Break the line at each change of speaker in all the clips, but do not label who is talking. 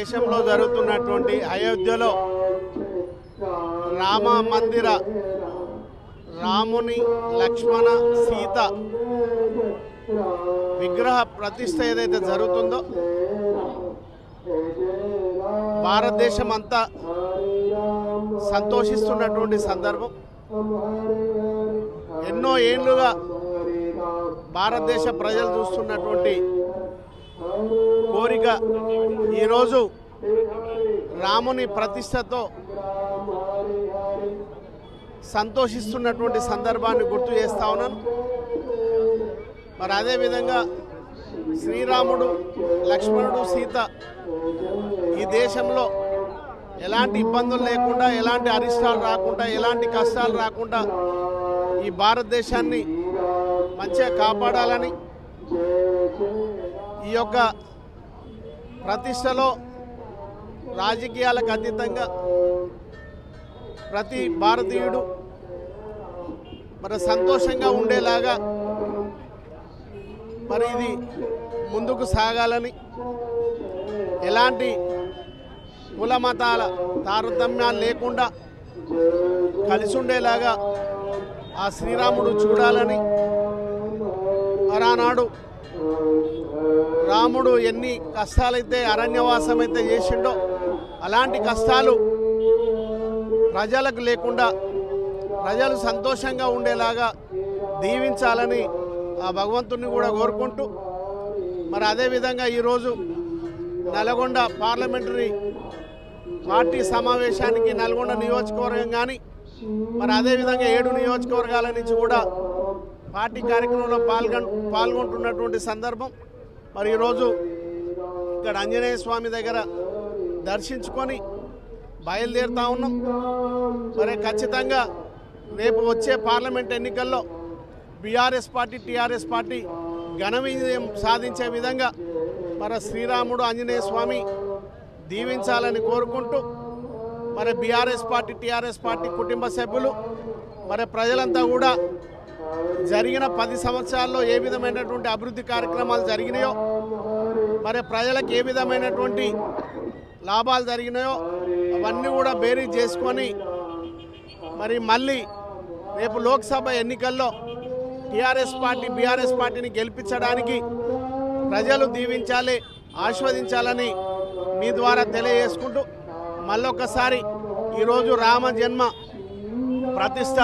దేశంలో జరుగుతున్నటువంటి అయోధ్యలో రామ మందిర రాముని లక్ష్మణ సీత విగ్రహ ప్రతిష్ట ఏదైతే జరుగుతుందో భారతదేశం అంతా సంతోషిస్తున్నటువంటి సందర్భం. ఎన్నో ఏళ్ళుగా భారతదేశ ప్రజలు చూస్తున్నటువంటి కోరిక ఈరోజు రాముని ప్రతిష్టతో సంతోషిస్తున్నటువంటి సందర్భాన్ని గుర్తు చేస్తా ఉన్నాను. మరి అదేవిధంగా శ్రీరాముడు లక్ష్మణుడు సీత ఈ దేశంలో ఎలాంటి ఇబ్బందులు లేకుండా ఎలాంటి అరిష్టాలు రాకుండా ఎలాంటి కష్టాలు రాకుండా ఈ భారతదేశాన్ని మంచిగా కాపాడాలని ఈ యొక్క ప్రతిష్టలో రాజకీయాలకు అతీతంగా ప్రతి భారతీయుడు మరి సంతోషంగా ఉండేలాగా మరి ఇది ముందుకు సాగాలని ఎలాంటి కుల మతాల తారతమ్యాలు లేకుండా కలిసి ఉండేలాగా ఆ శ్రీరాముడు చూడాలని మరి ఆనాడు రాముడు ఎన్ని కష్టాలైతే అరణ్యవాసం అయితే చేసిండో అలాంటి కష్టాలు ప్రజలకు లేకుండా ప్రజలు సంతోషంగా ఉండేలాగా దీవించాలని ఆ భగవంతుడిని కూడా కోరుకుంటూ మరి అదేవిధంగా ఈరోజు నల్గొండ పార్లమెంటరీ పార్టీ సమావేశానికి నల్గొండ నియోజకవర్గం కానీ మరి అదేవిధంగా ఏడు నియోజకవర్గాల నుంచి కూడా పార్టీ కార్యక్రమంలో పాల్గొ పాల్గొంటున్నటువంటి సందర్భం. మరి ఈరోజు ఇక్కడ ఆంజనేయ స్వామి దగ్గర దర్శించుకొని బయలుదేరుతా ఉన్నాం. మరి ఖచ్చితంగా రేపు వచ్చే పార్లమెంట్ ఎన్నికల్లో బీఆర్ఎస్ పార్టీ టీఆర్ఎస్ పార్టీ ఘన విజయం సాధించే విధంగా మన శ్రీరాముడు ఆంజనేయ స్వామి దీవించాలని కోరుకుంటూ మరి బీఆర్ఎస్ పార్టీ టీఆర్ఎస్ పార్టీ కుటుంబ సభ్యులు మరి ప్రజలంతా కూడా జరిగిన పది సంవత్సరాల్లో ఏ విధమైనటువంటి అభివృద్ధి కార్యక్రమాలు జరిగినాయో మరి ప్రజలకు ఏ విధమైనటువంటి లాభాలు జరిగినాయో అవన్నీ కూడా బేరీ చేసుకొని మరి మళ్ళీ రేపు లోక్సభ ఎన్నికల్లో టీఆర్ఎస్ పార్టీ బీఆర్ఎస్ పార్టీని గెలిపించడానికి ప్రజలు దీవించాలి ఆస్వాదించాలని మీ ద్వారా తెలియజేసుకుంటూ మళ్ళొకసారి ఈరోజు రామ జన్మ ప్రతిష్ట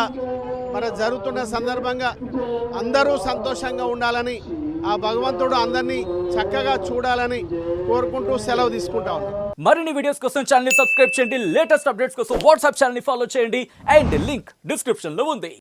మరి జరుగుతున్న సందర్భంగా అందరూ సంతోషంగా ఉండాలని ఆ భగవంతుడు అందరినీ చక్కగా చూడాలని కోరుకుంటూ సెలవు తీసుకుంటా ఉన్నాను
మరిన్ని వీడియోస్ కోసం ఛానల్ సబ్స్క్రైబ్ చేయండి. లేటెస్ట్ అప్డేట్స్ కోసం వాట్సాప్ ఛానల్ ఫాలో చేయండి. అండ్ లింక్ డిస్క్రిప్షన్లో ఉంది.